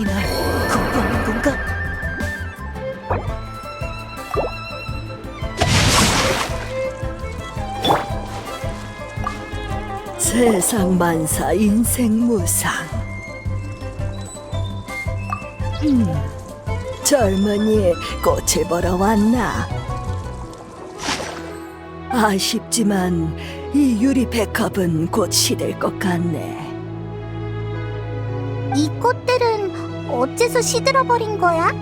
세상에나 공부하는 건가? 세상 만사 인생 무상. 음, 젊은이 꽃을 보러 왔나? 아쉽지만 이 유리 백합은 곧 시들 것 같네. 이 꽃들은 어째서 시들어버린 거야?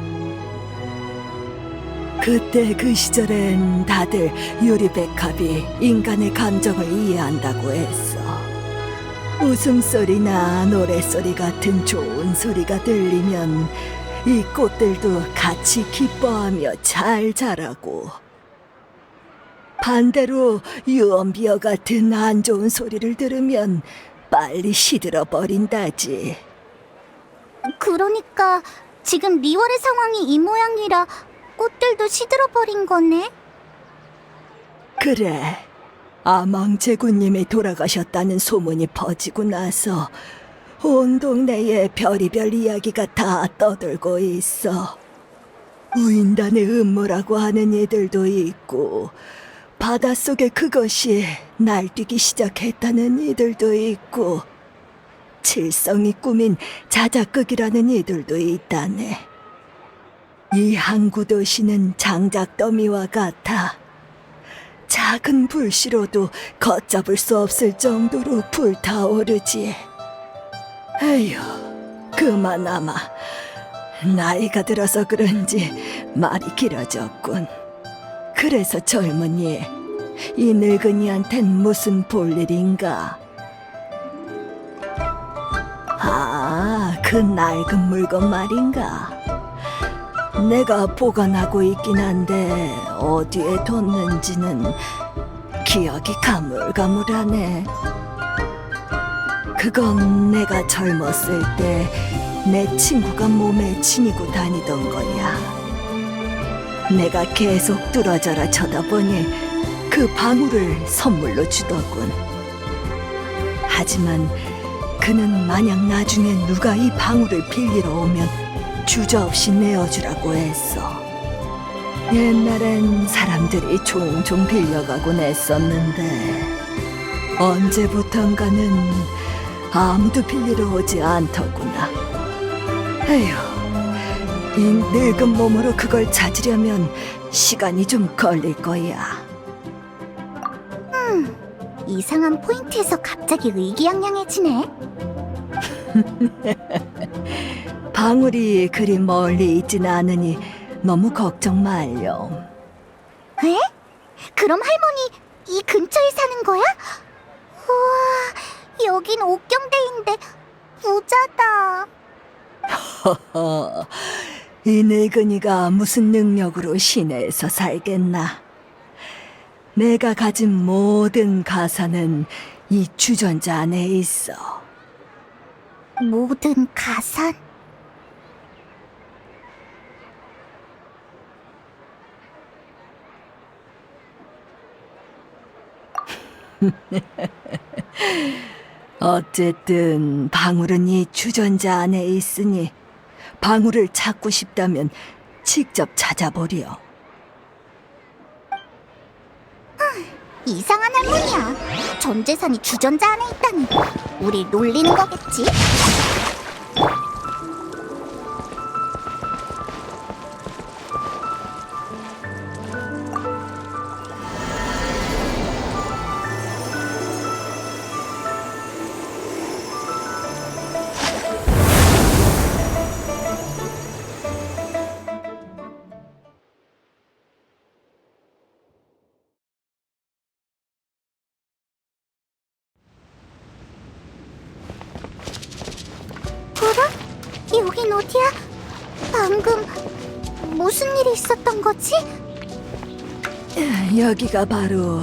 그때 그 시절엔 다들 유리백합이 인간의 감정을 이해한다고 했어. 웃음소리나 노래소리 같은 좋은 소리가 들리면 이 꽃들도 같이 기뻐하며 잘 자라고. 반대로 유언비어 같은 안 좋은 소리를 들으면 빨리 시들어 버린다지. 그러니까 지금 리월의 상황이 이 모양이라 꽃들도 시들어버린 거네? 그래. 아망 제군님이 돌아가셨다는 소문이 퍼지고 나서 온 동네에 별이별 이야기가 다 떠들고 있어. 우인단의 음모라고 하는 이들도 있고, 바닷속에 그것이 날뛰기 시작했다는 이들도 있고, 칠성이 꾸민 자작극이라는 이들도 있다네. 이 항구 도시는 장작 더미와 같아. 작은 불씨로도 걷잡을 수 없을 정도로 불타오르지. 에휴, 그만아마. 나이가 들어서 그런지 말이 길어졌군. 그래서 젊은이, 이 늙은이한텐 무슨 볼일인가? 아, 그 낡은 물건 말인가? 내가 보관하고 있긴 한데 어디에 뒀는지는 기억이 가물가물하네. 그건 내가 젊었을 때 내 친구가 몸에 지니고 다니던 거야. 내가 계속 뚫어져라 쳐다보니 그 방울을 선물로 주더군. 하지만 그는 만약 나중에 누가 이 방울을 빌리러 오면 주저없이 내어주라고 했어. 옛날엔 사람들이 종종 빌려가곤 했었는데 언제부턴가는 아무도 빌리러 오지 않더구나. 에휴, 이 늙은 몸으로 그걸 찾으려면 시간이 좀 걸릴 거야. 이상한 포인트에서 갑자기 의기양양해지네. 방울이 그리 멀리 있진 않으니 너무 걱정 말렴. 에? 그럼 할머니 이 근처에 사는 거야? 우와, 여긴 옥경대인데 부자다. 허허, 이 늙은이가 무슨 능력으로 시내에서 살겠나? 내가 가진 모든 가사는 이 주전자 안에 있어. 모든 가산. 어쨌든 방울은 이 주전자 안에 있으니 방울을 찾고 싶다면 직접 찾아보렴. 이상한 할머니야. 전 재산이 주전자 안에 있다니. 우리 놀리는 거겠지? 여기가 바로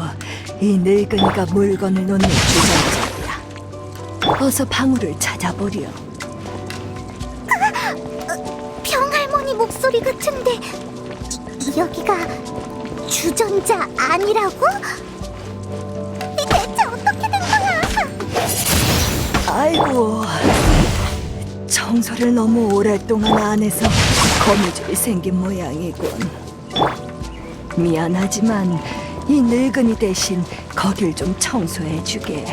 이 늙은이가 물건을 놓는 주전자야. 어서 방울을 찾아보렴. 병할머니 목소리 같은데 이- 여기가 주전자 아니라고? 이 대체 어떻게 된 거야? 아이고, 청소를 너무 오랫동안 안 해서 거미줄이 생긴 모양이군. 미안하지만 이 늙은이 대신 거길 좀 청소해 주게.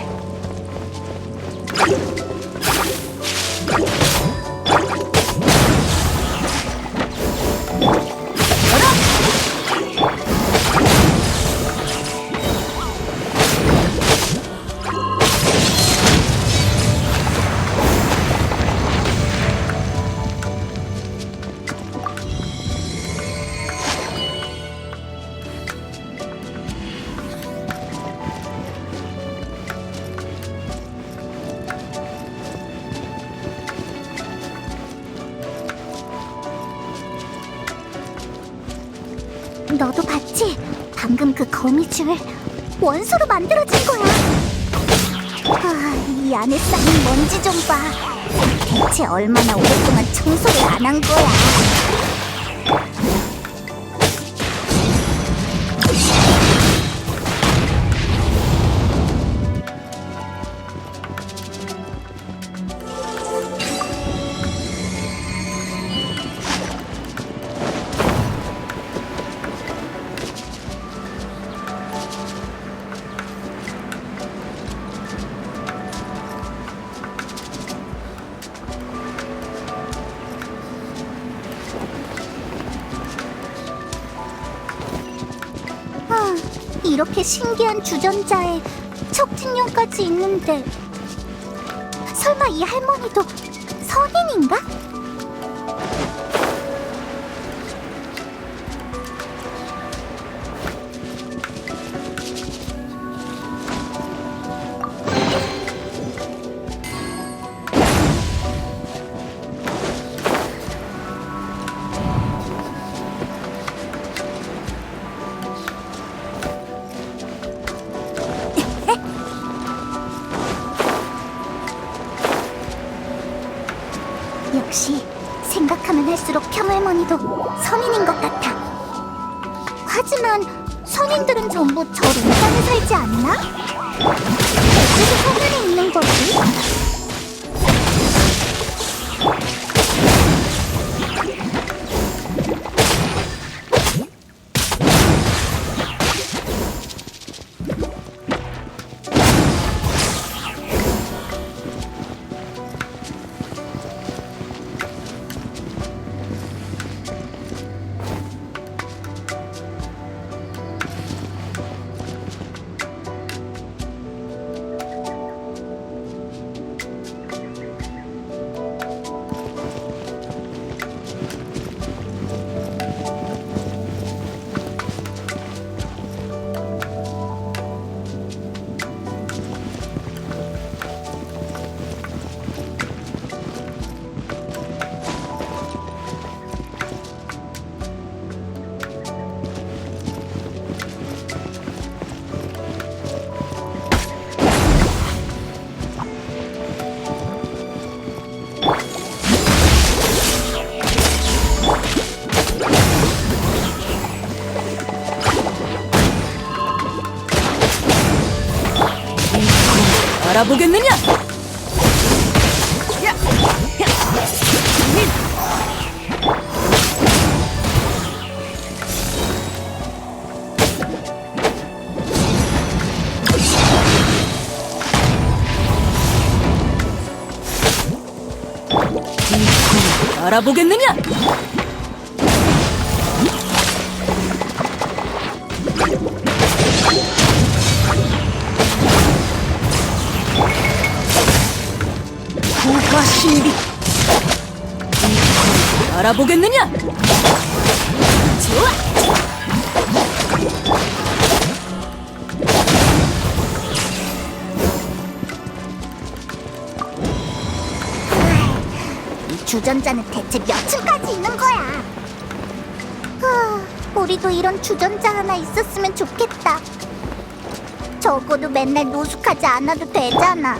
너도 봤지? 방금 그 거미줄 원소로 만들어진 거야. 아, 이 안에 쌓인 먼지 좀 봐. 대체 얼마나 오랫동안 청소를 안 한 거야. 이렇게 신기한 주전자에 척진령까지 있는데 설마 이 할머니도 선인인가? 알아보겠느냐? 알아보겠느냐? 알아보겠느냐? 좋아! 이 주전자는 대체 몇 층까지 있는 거야? 하, 우리도 이런 주전자 하나 있었으면 좋겠다. 적어도 맨날 노숙하지 않아도 되잖아.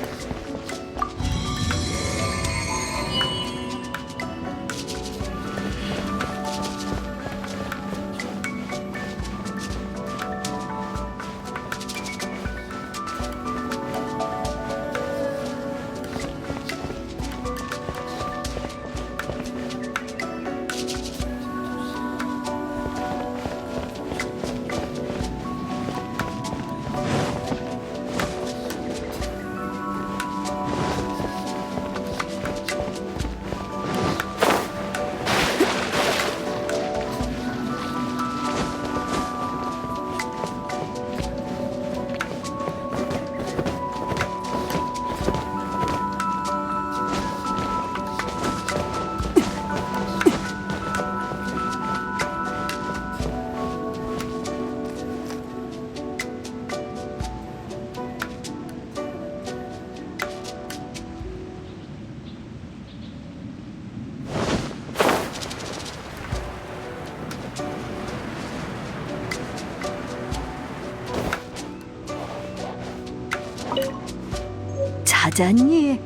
찾았니?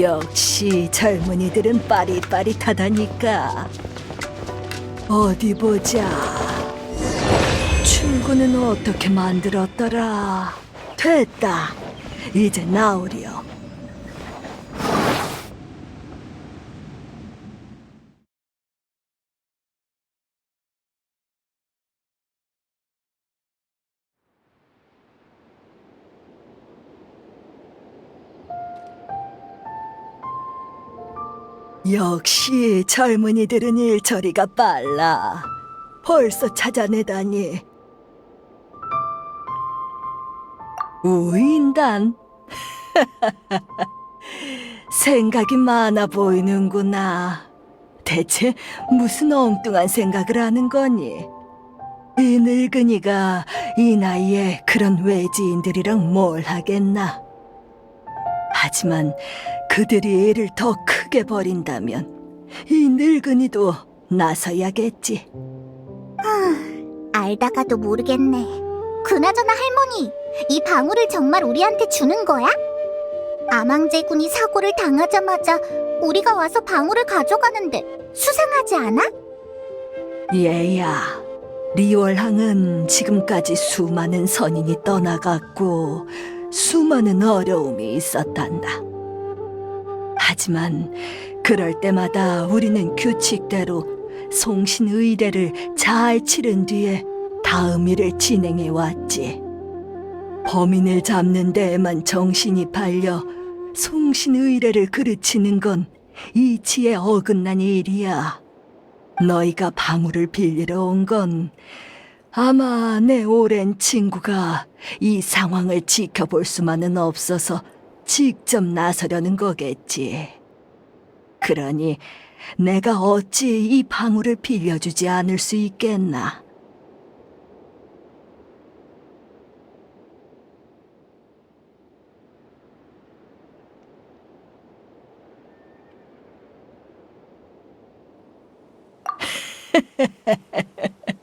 역시 젊은이들은 빠릿빠릿하다니까. 어디 보자. 출구는 어떻게 만들었더라? 됐다. 이제 나오렴. 역시 젊은이들은 일처리가 빨라. 벌써 찾아내다니. 우인단. 생각이 많아 보이는구나. 대체 무슨 엉뚱한 생각을 하는 거니? 이 늙은이가 이 나이에 그런 외지인들이랑 뭘 하겠나? 하지만 그들이 애를 더 크게 버린다면 이 늙은이도 나서야겠지. 알다가도 모르겠네. 그나저나 할머니, 이 방울을 정말 우리한테 주는 거야? 아망제군이 사고를 당하자마자 우리가 와서 방울을 가져가는데 수상하지 않아? 얘야, 리월항은 지금까지 수많은 선인이 떠나갔고 수많은 어려움이 있었단다. 하지만 그럴 때마다 우리는 규칙대로 송신 의례를 잘 치른 뒤에 다음 일을 진행해 왔지. 범인을 잡는 데에만 정신이 팔려 송신 의례를 그르치는 건 이치에 어긋난 일이야. 너희가 방울을 빌리러 온 건 아마 내 오랜 친구가 이 상황을 지켜볼 수만은 없어서 직접 나서려는 거겠지. 그러니 내가 어찌 이 방울을 빌려주지 않을 수 있겠나.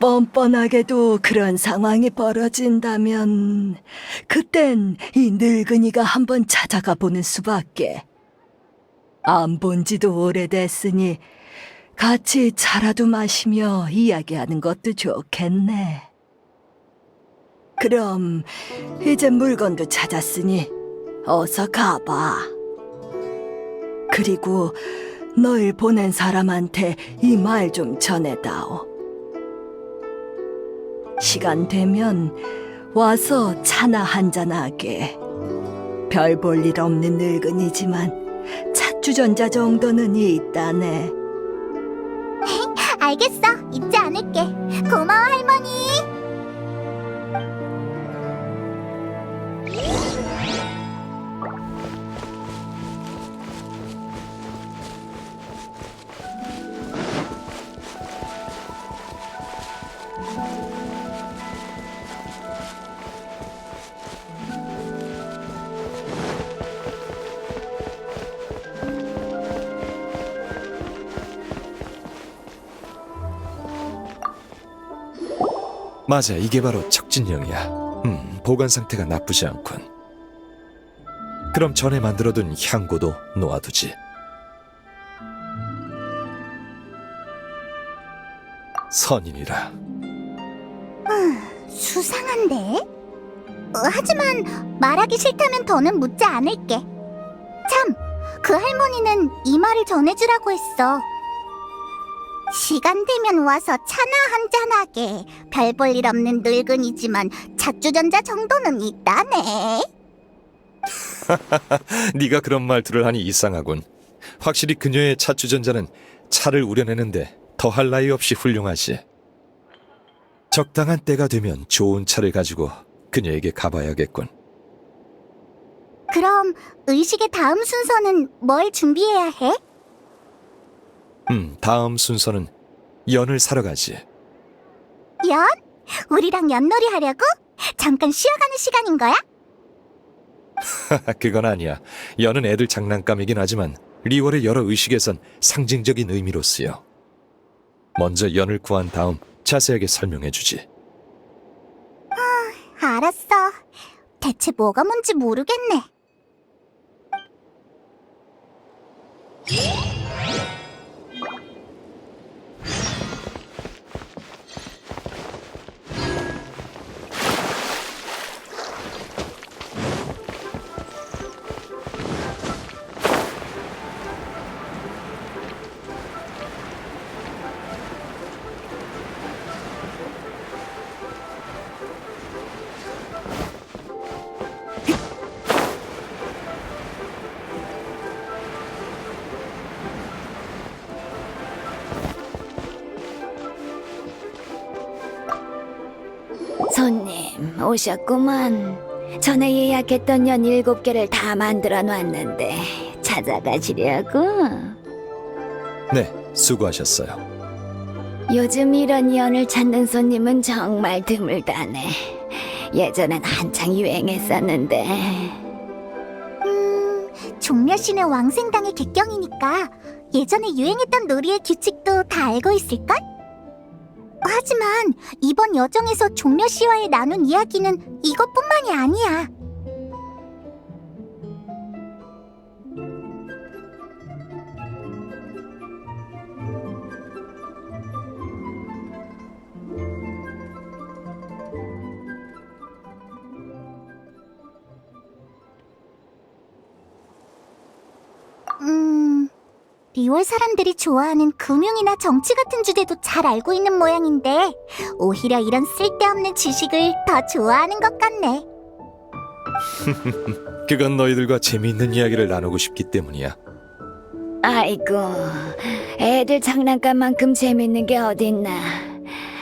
뻔뻔하게도 그런 상황이 벌어진다면 그땐 이 늙은이가 한번 찾아가 보는 수밖에. 안 본 지도 오래됐으니 같이 차라도 마시며 이야기하는 것도 좋겠네. 그럼 이제 물건도 찾았으니 어서 가봐. 그리고 널 보낸 사람한테 이 말 좀 전해다오. 시간 되면 와서 차나 한잔하게. 별 볼 일 없는 늙은이지만 찻주전자 정도는 있다네. 알겠어. 맞아, 이게 바로 척진령이야. 음, 보관 상태가 나쁘지 않군. 그럼 전에 만들어둔 향고도 놓아두지. 선인이라. 수상한데? 어, 하지만 말하기 싫다면 더는 묻지 않을게. 참, 그 할머니는 이 말을 전해주라고 했어. 시간 되면 와서 차나 한잔하게. 별 볼 일 없는 늙은이지만 찻주전자 정도는 있다네. 네가 그런 말들을 하니 이상하군. 확실히 그녀의 차 주전자는 차를 우려내는데 더할 나위 없이 훌륭하지. 적당한 때가 되면 좋은 차를 가지고 그녀에게 가봐야겠군. 그럼 의식의 다음 순서는 뭘 준비해야 해? 음, 다음 순서는 연을 사러 가지. 연? 우리랑 연놀이 하려고? 잠깐 쉬어가는 시간인 거야? 그건 아니야. 연은 애들 장난감이긴 하지만 리월의 여러 의식에선 상징적인 의미로 쓰여. 먼저 연을 구한 다음 자세하게 설명해 주지. 아, 알았어. 대체 뭐가 뭔지 모르겠네. 오셨구만. 전에 예약했던 연 일곱 개를 다 만들어 놨는데 찾아가시려고? 네, 수고하셨어요. 요즘 이런 연을 찾는 손님은 정말 드물다네. 예전엔 한창 유행했었는데 음, 종려씨는 왕생당의 객경이니까 예전에 유행했던 놀이의 규칙도 다 알고 있을걸? 하지만 이번 여정에서 종려 씨와의 나눈 이야기는 이것뿐만이 아니야. 리월 사람들이 좋아하는 금융이나 정치 같은 주제도 잘 알고 있는 모양인데 오히려 이런 쓸데없는 지식을 더 좋아하는 것 같네. 그건 너희들과 재미있는 이야기를 나누고 싶기 때문이야. 아이고 애들 장난감만큼 재밌는 게 어딨나.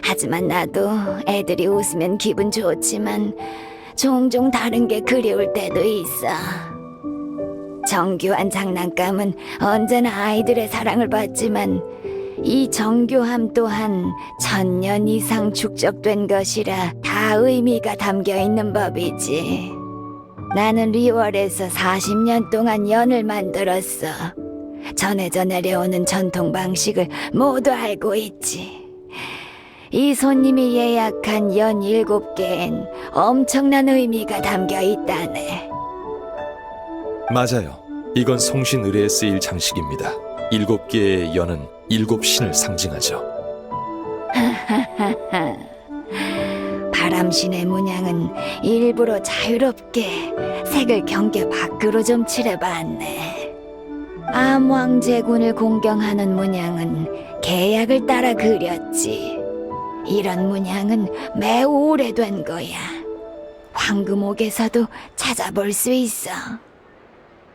하지만 나도 애들이 웃으면 기분 좋지만 종종 다른 게 그리울 때도 있어. 정교한 장난감은 언제나 아이들의 사랑을 받지만 이 정교함 또한 천년 이상 축적된 것이라 다 의미가 담겨 있는 법이지. 나는 리월에서 40년 동안 연을 만들었어. 전해져 내려오는 전통 방식을 모두 알고 있지. 이 손님이 예약한 연 일곱 개엔 엄청난 의미가 담겨 있다네. 맞아요. 이건 송신 의뢰에 쓰일 장식입니다. 일곱 개의 연은 일곱 신을 상징하죠. 바람신의 문양은 일부러 자유롭게 색을 경계 밖으로 좀 칠해봤네. 암왕제군을 공경하는 문양은 계약을 따라 그렸지. 이런 문양은 매우 오래된 거야. 황금옥에서도 찾아볼 수 있어.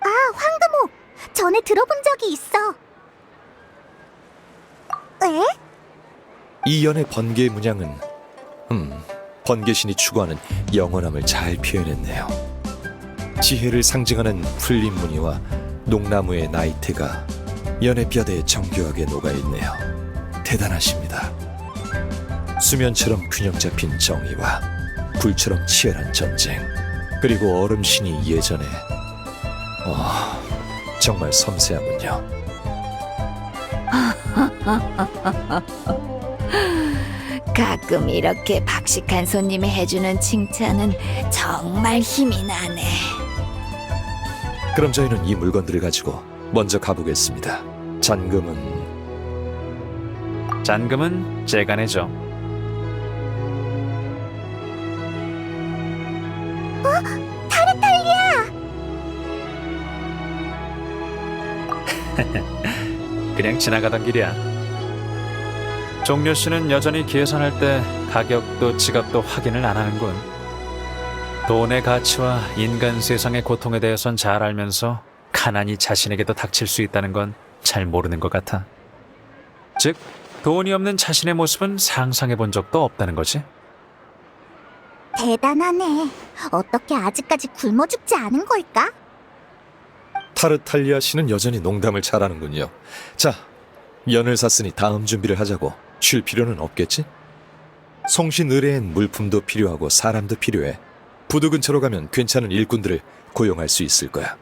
아, 황금옥! 전에 들어본 적이 있어. 에? 이 연의 번개 문양은 음, 번개신이 추구하는 영원함을 잘 표현했네요. 지혜를 상징하는 풀린 무늬와 농나무의 나이테가 연의 뼈대에 정교하게 녹아 있네요. 대단하십니다. 수면처럼 균형 잡힌 정의와 불처럼 치열한 전쟁 그리고 얼음신이 예전에 어, 정말 섬세하군요. 가끔 이렇게 박식한 손님이 해주는 칭찬은 정말 힘이 나네. 그럼 저희는 이 물건들을 가지고 먼저 가보겠습니다. 잔금은 잔금은 제가 내죠. 그냥 지나가던 길이야. 종려 씨는 여전히 계산할 때 가격도 지갑도 확인을 안 하는군. 돈의 가치와 인간 세상의 고통에 대해선 잘 알면서 가난이 자신에게도 닥칠 수 있다는 건 잘 모르는 것 같아. 즉, 돈이 없는 자신의 모습은 상상해 본 적도 없다는 거지. 대단하네. 어떻게 아직까지 굶어 죽지 않은 걸까? 타르탈리아 씨는 여전히 농담을 잘하는군요. 자, 연을 샀으니 다음 준비를 하자고. 쉴 필요는 없겠지? 송신 의뢰엔 물품도 필요하고 사람도 필요해. 부두 근처로 가면 괜찮은 일꾼들을 고용할 수 있을 거야.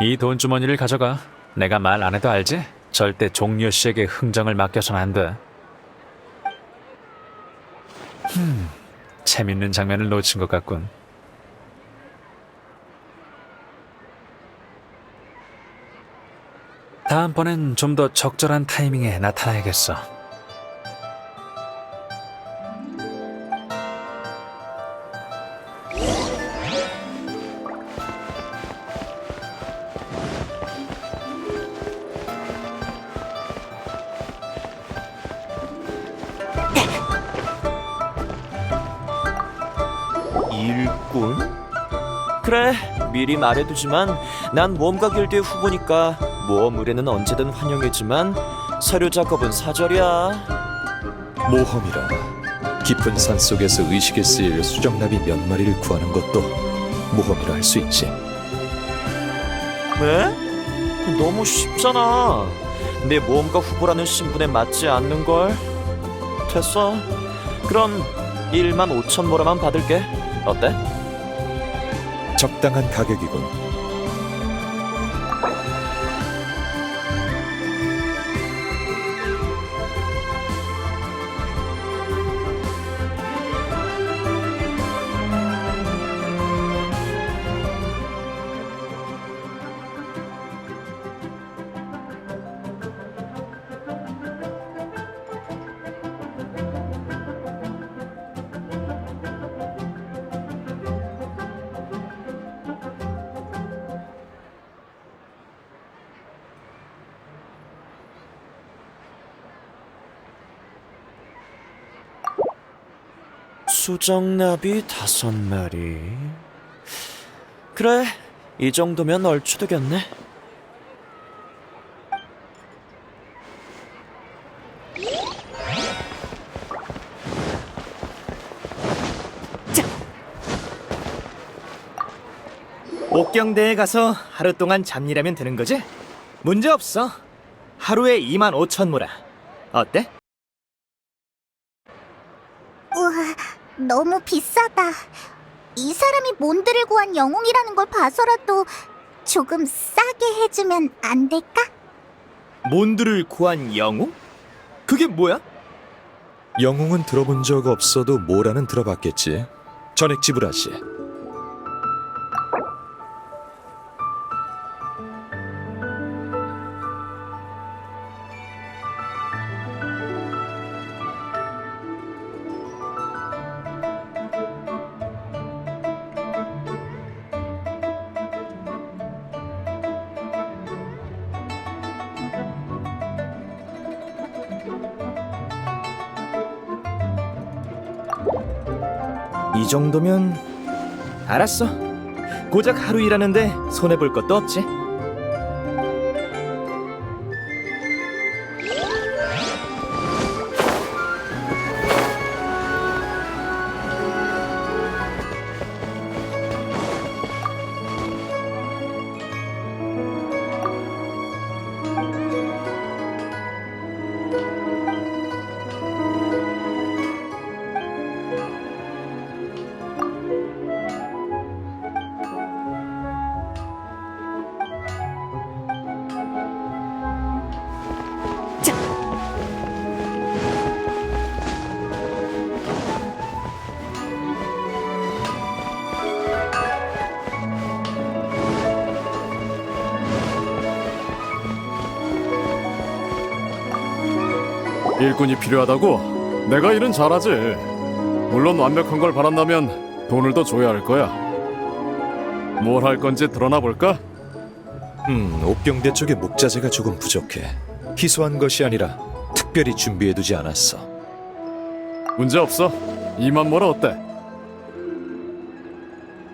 이 돈 주머니를 가져가. 내가 말 안 해도 알지? 절대 종려 씨에게 흥정을 맡겨선 안 돼. 흠, 재밌는 장면을 놓친 것 같군. 다음번엔 좀 더 적절한 타이밍에 나타나야겠어. 일꾼? 그래, 미리 말해두지만 난 모험가 길드의 후보니까 모험 의뢰는 언제든 환영이지만 서류 작업은 사절이야. 모험이라 깊은 산 속에서 의식에 쓰일 수정나비 몇 마리를 구하는 것도 모험이라 할 수 있지. 왜? 너무 쉽잖아. 내 모험가 후보라는 신분에 맞지 않는 걸. 됐어. 그럼 1만 5천 모라만 받을게. 어때? 적당한 가격이군. 수정나비 다섯 마리. 그래, 이 정도면 얼추 되겠네. 옥경대에 가서 하루 동안 잡일하면 되는 거지? 문제 없어. 하루에 2만 5천 모라. 어때? 우와, 너무 비싸다. 이 사람이 몬드를 구한 영웅이라는 걸 봐서라도 조금 싸게 해주면 안 될까? 몬드를 구한 영웅? 그게 뭐야? 영웅은 들어본 적 없어도 뭐라는 들어봤겠지. 전액 지불하시. 정도면 알았어. 고작 하루 일하는데 손해 볼 것도 없지. 일꾼이 필요하다고? 내가 일은 잘하지. 물론 완벽한 걸 바란다면 돈을 더 줘야 할 거야. 뭘 할 건지 드러나 볼까? 음, 옥경대 쪽에 목자재가 조금 부족해. 희소한 것이 아니라 특별히 준비해두지 않았어. 문제 없어. 이만 뭐라 어때?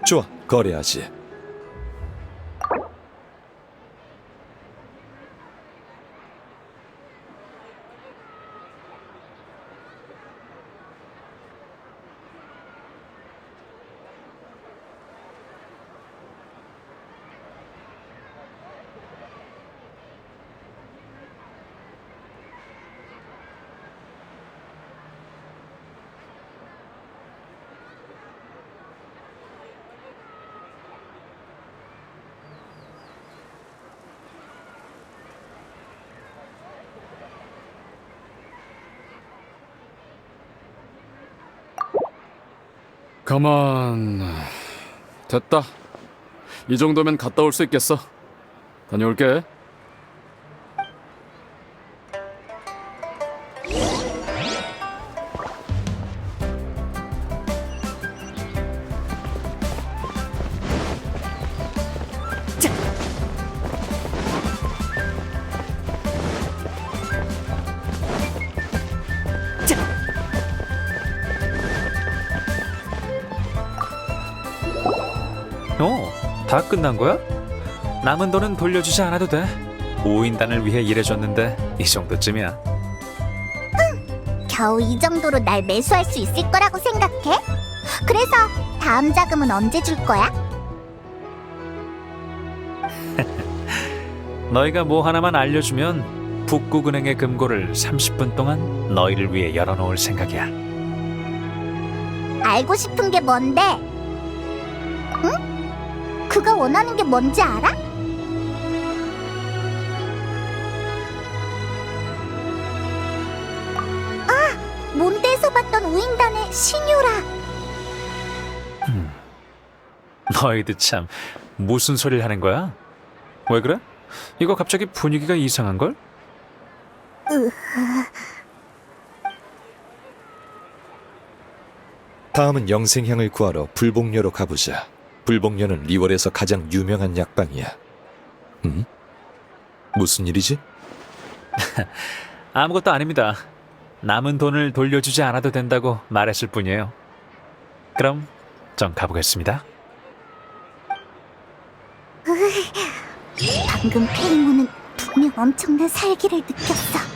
좋아, 거래하지. 가만. 됐다. 이 정도면 갔다 올 수 있겠어. 다녀올게. 다 끝난 거야? 남은 돈은 돌려주지 않아도 돼. 오인단을 위해 일해줬는데 이 정도쯤이야. 겨우 이 정도로 날 매수할 수 있을 거라고 생각해? 그래서 다음 자금은 언제 줄 거야? 너희가 뭐 하나만 알려주면 북구은행의 금고를 30분 동안 너희를 위해 열어놓을 생각이야. 알고 싶은 게 뭔데? 응? 그가 원하는 게 뭔지 알아? 아, 몬드에서 봤던 우인단의 신유라. 너희들 참 무슨 소리를 하는 거야? 왜 그래? 이거 갑자기 분위기가 이상한 걸? 다음은 영생향을 구하러 불복녀로 가보자. 불복녀는 리월에서 가장 유명한 약방이야. 음? 무슨 일이지? 아무것도 아닙니다. 남은 돈을 돌려주지 않아도 된다고 말했을 뿐이에요. 그럼 전 가보겠습니다. 방금 페이몬은 분명 엄청난 살기를 느꼈어.